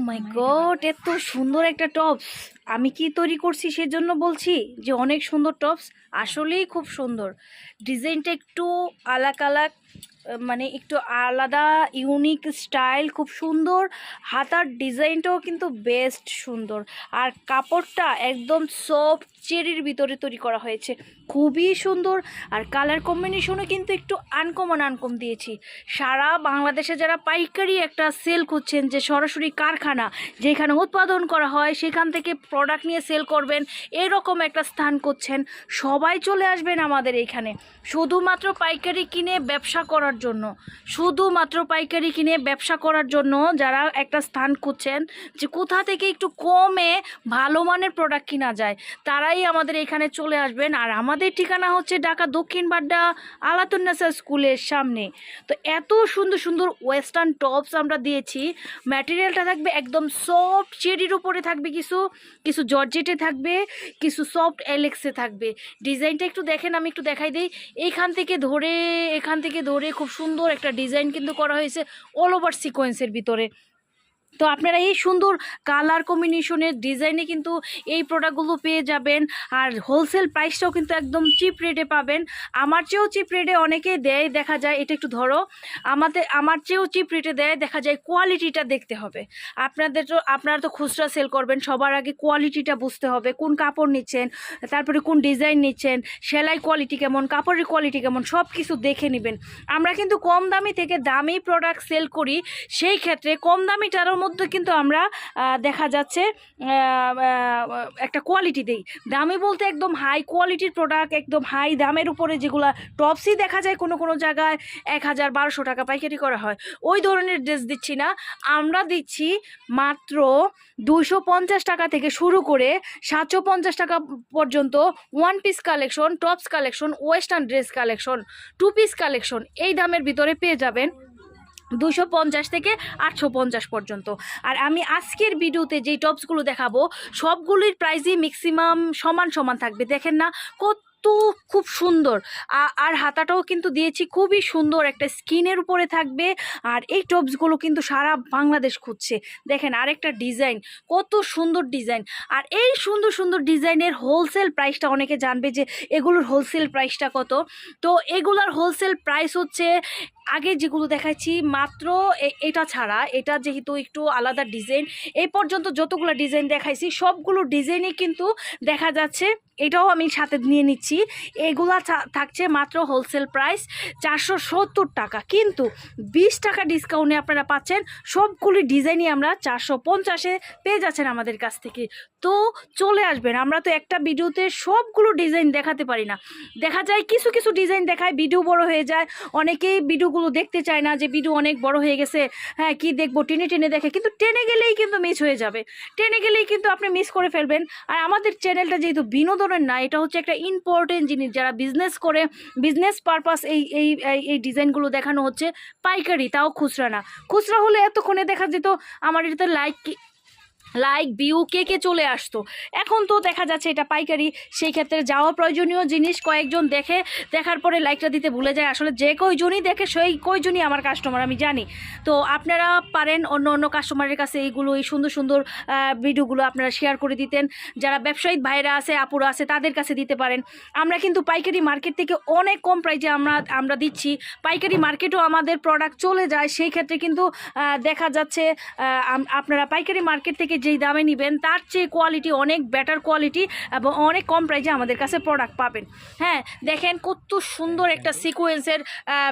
মাই god এত সুন্দর একটা টপস আমি কি তৈরি করছি সেজন্য বলছি যে অনেক সুন্দর টপস আসলেই খুব সুন্দর। ডিজাইনটা একটু আলাক আলাক মানে একটু আলাদা ইউনিক স্টাইল খুব সুন্দর। হাতার ডিজাইনটাও কিন্তু বেস্ট সুন্দর। আর কাপড়টা একদম সফট চেরির ভিতরে তৈরি করা হয়েছে। খুবই সুন্দর। আর কালার কম্বিনেশনও কিন্তু একটু আনকমন আনকম দিয়েছি। সারা বাংলাদেশে যারা পাইকারি একটা সেল করছেন যে সরাসরি কারখানা, যেখানে উৎপাদন করা হয়, সেখান থেকে প্রোডাক্ট নিয়ে সেল করবেন, এরকম একটা স্থান করছেন সবাই চলে আসবেন আমাদের এইখানে শুধুমাত্র পাইকারি কিনে ব্যবসা করার জন্য। শুধুমাত্র পাইকারি কিনে ব্যবসা করার জন্য যারা একটা স্থান খুঁজছেন যে কোথা থেকে একটু কমে ভালো মানের প্রোডাক্ট কিনা যায়, তারাই আমাদের এখানে চলে আসবেন। আর আমাদের ঠিকানা হচ্ছে ঢাকা দক্ষিণ বাড্ডা আলাতুন্নেসা স্কুলের সামনে। তো এত সুন্দর সুন্দর ওয়েস্টার্ন টপস আমরা দিয়েছি। ম্যাটেরিয়ালটা থাকবে একদম সফট চেরির উপরে থাকবে কিছু কিছু জর্জেটে থাকবে, কিছু সফট এলেক্সে থাকবে। ডিজাইনটা একটু দেখেন, আমি একটু দেখাই দিই। এইখান থেকে ধরে, এখান থেকে ধরে খুব সুন্দর একটা ডিজাইন কিন্তু করা হয়েছে অল ওভার সিকোয়েন্সের ভিতরে। তো আপনারা এই সুন্দর কালার কম্বিনেশনের ডিজাইনে কিন্তু এই প্রোডাক্টগুলো পেয়ে যাবেন। আর হোলসেল প্রাইসটাও কিন্তু একদম চিপ রেটে পাবেন। আমার চেয়েও চিপ রেটে অনেকেই দেয়, দেখা যায়, এটা একটু ধরো। আমাদের, আমার চেয়েও চিপ রেটে দেয়, দেখা যায় কোয়ালিটিটা দেখতে হবে। আপনাদের তো, আপনারা তো খুচরা সেল করবেন, সবার আগে কোয়ালিটিটা বুঝতে হবে, কোন কাপড় নিচ্ছেন, তারপরে কোন ডিজাইন নিচ্ছেন, সেলাই কোয়ালিটি কেমন, কাপড়ের কোয়ালিটি কেমন সব কিছু দেখে নেবেন। আমরা কিন্তু কম দামি থেকে দামি প্রোডাক্ট সেল করি, সেই ক্ষেত্রে কম দামিটারও মধ্যে কিন্তু আমরা দেখা যাচ্ছে একটা কোয়ালিটি দিই। দামি বলতে একদম হাই কোয়ালিটির প্রোডাক্ট একদম হাই দামের উপরে যেগুলো টপসই দেখা যায় কোনো কোনো জায়গায় এক হাজার বারোশো টাকা পাইকারি করা হয়। ওই ধরনের ড্রেস দিচ্ছি না। আমরা দিচ্ছি মাত্র দুশো পঞ্চাশ টাকা থেকে শুরু করে সাতশো পঞ্চাশ টাকা পর্যন্ত one piece collection tops collection western dress collection two piece collection এই দামের ভিতরে পেয়ে যাবেন। দুশো পঞ্চাশ থেকে আটশো পঞ্চাশ পর্যন্ত। আর আমি আজকের ভিডিওতে যেই টপসগুলো দেখাবো, সবগুলির প্রাইসই ম্যাক্সিমাম সমান সমান থাকবে। দেখেন না, কত খুব সুন্দর। আর হাতাটাও কিন্তু দিয়েছি, খুবই সুন্দর একটা স্কিনের উপরে থাকবে। আর এই টপসগুলো কিন্তু সারা বাংলাদেশ খুঁজছে। দেখেন আরেকটা ডিজাইন, কত সুন্দর ডিজাইন। আর এই সুন্দর সুন্দর ডিজাইনের হোলসেল প্রাইসটা অনেকে জানবে যে এগুলোর হোলসেল প্রাইসটা কত। তো এগুলোর হোলসেল প্রাইস হচ্ছে আগে যেগুলো দেখাচ্ছি, মাত্র এটা ছাড়া, এটা যেহেতু একটু আলাদা ডিজাইন, এই পর্যন্ত যতগুলো ডিজাইন দেখাইছি, সবগুলো ডিজাইনই কিন্তু দেখা যাচ্ছে, এটাও আমি সাথে নিয়ে নিচ্ছি, এগুলা থাকছে মাত্র হোলসেল প্রাইস চারশো সত্তর টাকা। কিন্তু বিশ টাকা ডিসকাউন্টে আপনারা পাচ্ছেন, সবগুলি ডিজাইনই আমরা চারশো পঞ্চাশে পেয়ে যাচ্ছেন আমাদের কাছ থেকে। তো চলে আসবেন, আমরা তো একটা ভিডিওতে সবগুলো ডিজাইন দেখাতে পারি না। দেখা যায় কিছু কিছু ডিজাইন দেখায়, ভিডিও বড় হয়ে যায়, অনেকেই ভিডিওগুলো দেখতে চায় না যে ভিডিও অনেক বড় হয়ে গেছে হ্যাঁ কি দেখব, টেনে টেনে দেখে। কিন্তু টেনে গেলেই কিন্তু মিস হয়ে যাবে। টেনে গেলেই কিন্তু আপনি মিস করে ফেলবেন। আর আমাদের চ্যানেলটা যেহেতু বিনোদনের না, এটা হচ্ছে একটা ইম্পর্টেন্ট জিনিস। যারা বিজনেস করে বিজনেস পারপাস এই এই, এই- এই ডিজাইনগুলো দেখানো হচ্ছে, পাইকারি, তাও খুচরা না। খুচরা হলে এতক্ষণে দেখা যেত, আমার এটাতে লাইক লাইক ভিউ কে কে চলে আসতো। এখন তো দেখা যাচ্ছে এটা পাইকারি। সেই ক্ষেত্রে যাওয়া প্রয়োজনীয় জিনিস কয়েকজন দেখে, দেখার পরে লাইকটা দিতে ভুলে যায়। আসলে যে কয়জনই দেখে, সেই কয়জনই আমার কাস্টমার আমি জানি। তো আপনারা পারেন অন্য অন্য কাস্টমারের কাছে এইগুলো, এই সুন্দর সুন্দর ভিডিওগুলো আপনারা শেয়ার করে দিতেন। যারা ব্যবসায়িক ভাইরা আছে, আপুরা আছে, তাদের কাছে দিতে পারেন। আমরা কিন্তু পাইকারি মার্কেট থেকে অনেক কম প্রাইজে আমরা আমরা দিচ্ছি। পাইকারি মার্কেটও আমাদের প্রোডাক্ট চলে যায়। সেই ক্ষেত্রে কিন্তু দেখা যাচ্ছে আপনারা পাইকারি মার্কেট থেকে যেই দামে নেবেন, তার চেয়ে কোয়ালিটি অনেক বেটার কোয়ালিটি এবং অনেক কম প্রাইজে আমাদের কাছে প্রোডাক্ট পাবেন। হ্যাঁ দেখেন কত সুন্দর একটা সিকোয়েন্সের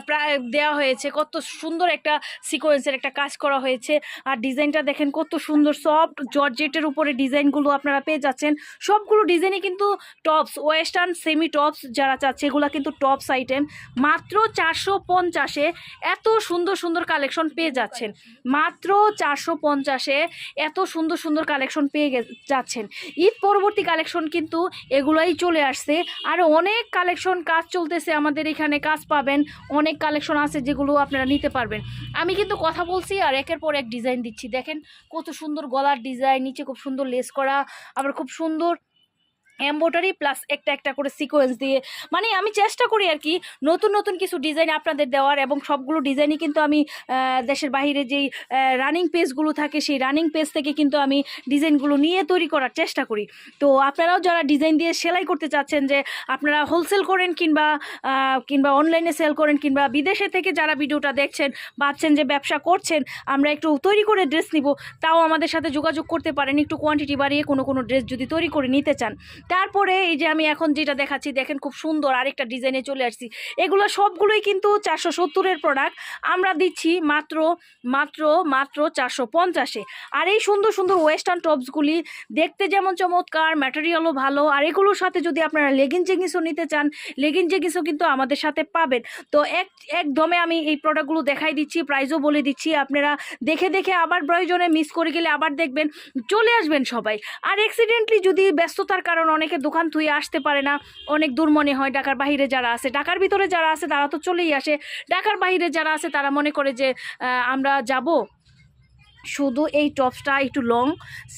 প্রায় দেওয়া হয়েছে, কত সুন্দর একটা সিকোয়েন্সের একটা কাজ করা হয়েছে। আর ডিজাইনটা দেখেন কত সুন্দর সফট জর্জেটের উপরে ডিজাইনগুলো আপনারা পেয়ে যাচ্ছেন। সবগুলো ডিজাইনই কিন্তু টপস ওয়েস্টার্ন সেমি টপস যারা চাচ্ছে, এগুলো কিন্তু টপস আইটেম মাত্র চারশো পঞ্চাশে এত সুন্দর সুন্দর কালেকশন পেয়ে যাচ্ছেন। মাত্র চারশো পঞ্চাশে এত সুন্দর সুন্দর কালেকশন পেয়ে যাচ্ছেন। ঈদ পরবর্তী কালেকশন কিন্তু এগুলাই চলে আসছে। আর অনেক কালেকশন কাজ চলতেছে আমাদের এখানে, কাজ পাবেন। অনেক কালেকশন আছে যেগুলো আপনারা নিতে পারবেন। আমি কিন্তু কথা বলছি আর একের পর এক ডিজাইন দিচ্ছি। দেখেন কত সুন্দর গলার ডিজাইন নিচে খুব সুন্দর লেস করা, আবার খুব সুন্দর এম্বোটারি প্লাস একটা একটা করে সিকোয়েন্স দিয়ে মানে আমি চেষ্টা করি আর কি নতুন নতুন কিছু ডিজাইন আপনাদের দেওয়ার এবং সবগুলো ডিজাইনই কিন্তু আমি দেশের বাইরে যেই রানিং পেজগুলো থাকে সেই রানিং পেজ থেকে কিন্তু আমি ডিজাইনগুলো নিয়ে তৈরি করার চেষ্টা করি। তো আপনারাও যারা ডিজাইন দিয়ে সেলাই করতে চাচ্ছেন যে আপনারা হোলসেল করেন কিংবা কিংবা অনলাইনে সেল করেন কিংবা বিদেশে থেকে যারা ভিডিওটা দেখছেন, ভাবছেন যে ব্যবসা করছেন, আমরা একটু তৈরি করে ড্রেস নিব, তাও আমাদের সাথে যোগাযোগ করতে পারেন। একটু কোয়ান্টিটি বাড়িয়ে কোনো কোনো ড্রেস যদি তৈরি করে নিতে চান তারপরে এই যে আমি এখন যেটা দেখাচ্ছি, দেখেন খুব সুন্দর আরেকটা ডিজাইনে চলে আসছি। এগুলো সবগুলোই কিন্তু চারশো সত্তরের প্রোডাক্ট আমরা দিচ্ছি মাত্র মাত্র মাত্র চারশো পঞ্চাশে। আর এই সুন্দর সুন্দর ওয়েস্টার্ন টপসগুলি দেখতে যেমন চমৎকার ম্যাটেরিয়ালও ভালো। আর এগুলোর সাথে যদি আপনারা লেগিন জেগিংসও নিতে চান লেগিন জেগিংসও কিন্তু আমাদের সাথে পাবেন। তো এক, একদমে আমি এই প্রোডাক্টগুলো দেখাই দিচ্ছি প্রাইজও বলে দিচ্ছি। আপনারা দেখে দেখে আবার প্রয়োজনে মিস করে গেলে আবার দেখবেন, চলে আসবেন সবাই। আর অ্যাক্সিডেন্টলি যদি ব্যস্ততার কারণ অনেকে দোকান থুয়ে আসতে পারে না অনেক দূর মনে হয় ঢাকার বাহিরে যারা আছে। ঢাকার ভিতরে যারা আছে তারা তো চলেই আসে। ঢাকার বাহিরে যারা আছে তারা মনে করে যে আমরা যাব শুধু এই টপসটা একটু লং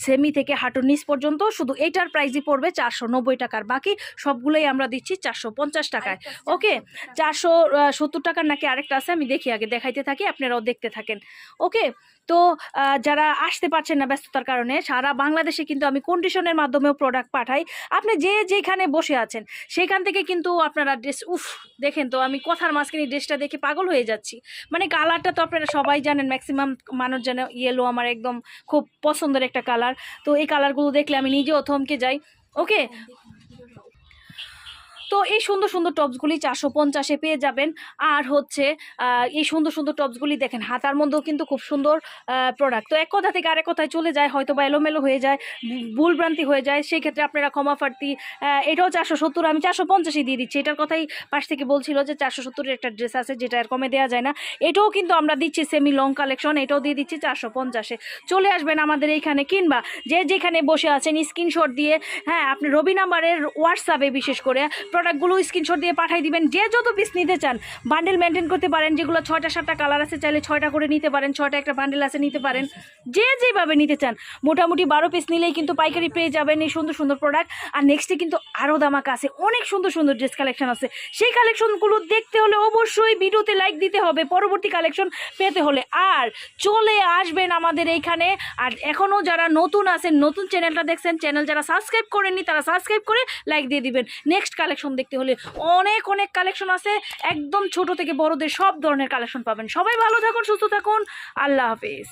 সেমি থেকে হাঁটুর নিচ পর্যন্ত শুধু এইটার প্রাইসই পড়বে চারশো নব্বই টাকার। বাকি সবগুলোই আমরা দিচ্ছি চারশো পঞ্চাশ টাকায়। ওকে? চারশো সত্তর টাকার নাকি আরেকটা আছে? আমি দেখি আগে দেখাইতে থাকি আপনারাও দেখতে থাকেন। ওকে? তো যারা আসতে পারছেন না ব্যস্ততার কারণে, সারা বাংলাদেশে কিন্তু আমি কন্ডিশনের মাধ্যমেও প্রোডাক্ট পাঠাই। আপনি যে যেখানে বসে আছেন, সেখান থেকে কিন্তু আপনারা ড্রেস উফ, দেখেন তো, আমি কথার মাঝখানে ড্রেসটা দেখে পাগল হয়ে যাচ্ছি। মানে কালারটা তো আপনারা সবাই জানেন ম্যাক্সিমাম মানুষ জানে ইয়েলো আমার একদম খুব পছন্দের একটা কালার তো এই কালারগুলো দেখলে আমি নিজেও থমকে যাই। ওকে তো এই সুন্দর সুন্দর টপসগুলি চারশো পঞ্চাশে পেয়ে যাবেন। আর হচ্ছে এই সুন্দর সুন্দর টপসগুলি দেখেন হাতার মধ্যেও কিন্তু খুব সুন্দর প্রোডাক্ট তো এক কথা থেকে আরেক কথায় চলে যায় হয়তো বা এলোমেলো হয়ে যায় ভুলভ্রান্তি হয়ে যায় সেই ক্ষেত্রে আপনারা ক্ষমা আহ, এটাও চারশো সত্তর আমি চারশো পঞ্চাশে দিয়ে দিচ্ছি। এটার কথাই পাশ থেকে বলছিল যে চারশো সত্তরের একটা ড্রেস আছে যেটা আর কমে দেওয়া যায় না। এটাও কিন্তু আমরা দিচ্ছি সেমি লং কালেকশন এটাও দিয়ে দিচ্ছি চারশো পঞ্চাশে। চলে আসবেন আমাদের এইখানে কিংবা যে যেখানে বসে আছেন স্ক্রিনশট দিয়ে হ্যাঁ আপনি রবি নাম্বারের হোয়াটসঅ্যাপে বিশেষ করে প্রোডাক্টগুলো স্ক্রিনশট দিয়ে পাঠিয়ে দিবেন। যে যত পিস নিতে চান বান্ডেল মেনটেন করতে পারেন, যেগুলো ছয়টা, সাতটা কালার আছে, চাইলে ছয়টা করে নিতে পারেন, ছয়টা একটা বান্ডেল আছে নিতে পারেন। যে যেভাবে নিতে চান, মোটামুটি বারো পিস নিলেই কিন্তু পাইকারি পেয়ে যাবেন এই সুন্দর সুন্দর প্রোডাক্ট আর নেক্সটে কিন্তু আরও দামাকা আছে, অনেক সুন্দর সুন্দর ড্রেস কালেকশন আছে। সেই কালেকশনগুলো দেখতে হলে অবশ্যই ভিডিওতে লাইক দিতে হবে, পরবর্তী কালেকশন পেতে হলে। আর চলে আসবেন আমাদের এইখানে। আর এখনও যারা নতুন আছেন, নতুন চ্যানেলটা দেখছেন চ্যানেল যারা সাবস্ক্রাইব করেননি, তারা সাবস্ক্রাইব করে লাইক দিয়ে দিবেন। নেক্সট কালেকশন দেখতে হলে অনেক অনেক কালেকশন আছে। একদম ছোট থেকে বড়দের সব ধরনের কালেকশন পাবেন। সবাই ভালো থাকুন, সুস্থ থাকুন। আল্লাহ হাফেজ।